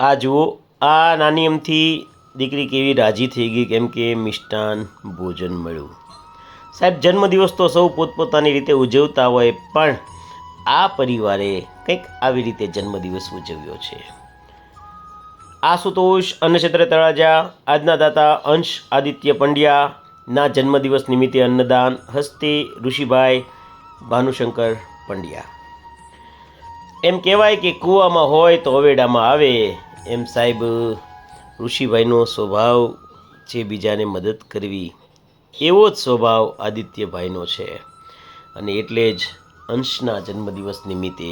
આ જુઓ, આ નાની એમથી દીકરી કેવી રાજી થઈ ગઈ, કેમ કે મિષ્ટાન ભોજન મળ્યું. સાહેબ, જન્મદિવસ તો સૌ પોતપોતાની રીતે ઉજવતા હોય, પણ આ પરિવારે કંઈક આવી રીતે જન્મદિવસ ઉજવ્યો છે. આશુતોષ અન્નક્ષેત્ર તળાજા, આજના દાતા અંશ, આદિત્ય પંડ્યાના જન્મદિવસ નિમિત્તે અન્નદાન, હસ્તે ઋષિભાઈ ભાનુશંકર પંડ્યા. એમ કહેવાય કે કૂવામાં હોય તો અવેડામાં આવે. એમ સાહેબ, ઋષિભાઈનો સ્વભાવ છે બીજાને મદદ કરવી, એવો જ સ્વભાવ આદિત્યભાઈનો છે. અને એટલે જ અંશના જન્મદિવસ નિમિત્તે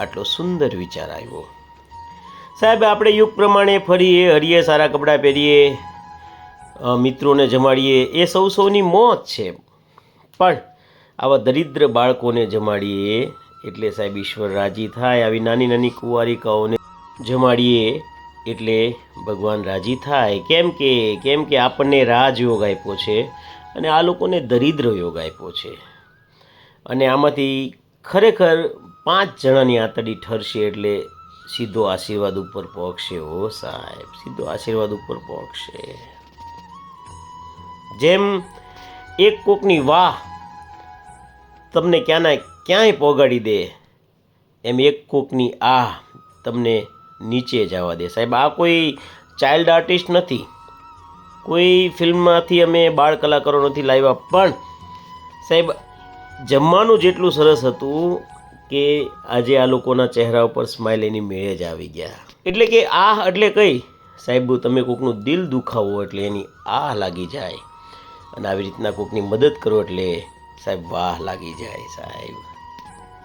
આટલો સુંદર વિચાર આવ્યો. સાહેબ, આપણે યુગ પ્રમાણે ફરીએ, હરીએ, સારા કપડાં પહેરીએ મિત્રોને જમાડીએ. એ સૌ સૌની મોત છે. પણ આવા દરિદ્ર બાળકોને જમાડીએ એટલે સાહેબ ઈશ્વર રાજી થાય આવી નાની નાની કુંવારિકાઓને જમાડીએ એટલે ભગવાન રાજી થાય. કેમ કે કેમ કે આપણને રાજયોગ આપ્યો છે અને આ લોકોને દરિદ્ર યોગ આપ્યો છે. અને આમાંથી ખરેખર પાંચ જણાની આંતડી ઠરશે એટલે સીધો આશીર્વાદ ઉપર પહોંચશે. ઓ સાહેબ, સીધો આશીર્વાદ ઉપર પહોંચશે. જેમ એક કોકની વાહ તમને ક્યાંના ક્યાંય પોગાડી દે, એમ એક કોકની આ તમને નીચે જવા દે. સાહેબ, આ કોઈ ચાઇલ્ડ આર્ટિસ્ટ નથી. કોઈ ફિલ્મમાંથી અમે બાળ કલાકારો નથી લાવ્યા, પણ સાહેબ, જમવાનું જેટલું સરસ હતું કે આજે આ લોકોના ચહેરા ઉપર સ્માઇલ એની મેળે જ આવી ગયા. એટલે કે આ એટલે કઈ? સાહેબ, તમે કોકનું દિલ દુખાવો એટલે એની આ લાગી જાય. અને આવી રીતના કોકની મદદ કરો એટલે સાહેબ, વાહ લાગી જાય સાહેબ.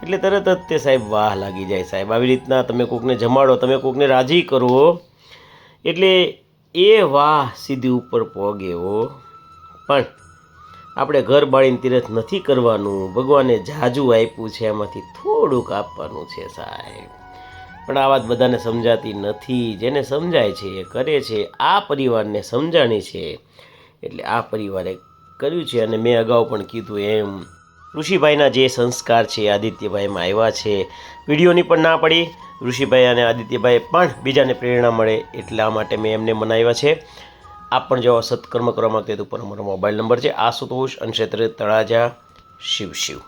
એટલે તરત જ તે સાહેબ વાહ લાગી જાય સાહેબ. આવી રીતના તમે કોકને જમાડો, તમે કોકને રાજી કરો. એટલે એ વાહ સીધી ઉપર પોગે પણ આપણે ઘર બાળીને તીરથ નથી કરવાનું. ભગવાને જાજુ આપ્યું છે, એમાંથી થોડુંક આપવાનું છે સાહેબ. પણ આ વાત બધાને સમજાતી નથી. જેને સમજાય છે, એ કરે છે. આ પરિવારને સમજાણી છે. એટલે આ પરિવારે કર્યું છે. અને મેં અગાઉ પણ કીધું એમ. ઋષિભાઈના જે સંસ્કાર છે, આદિત્યભાઈમાં આવ્યા છે, વિડીયોની પણ ના પડી. ઋષિભાઈ અને આદિત્યભાઈ પણ બીજાને પ્રેરણા મળે એટલા માટે મેં એમને મનાવ્યા છે. આપ પણ જો સત્કર્મ કરવા માગતા તો ઉપર અમારો મોબાઈલ નંબર છે આશુતોષ અનક્ષેત્ર તળાજા, શિવ શિવ.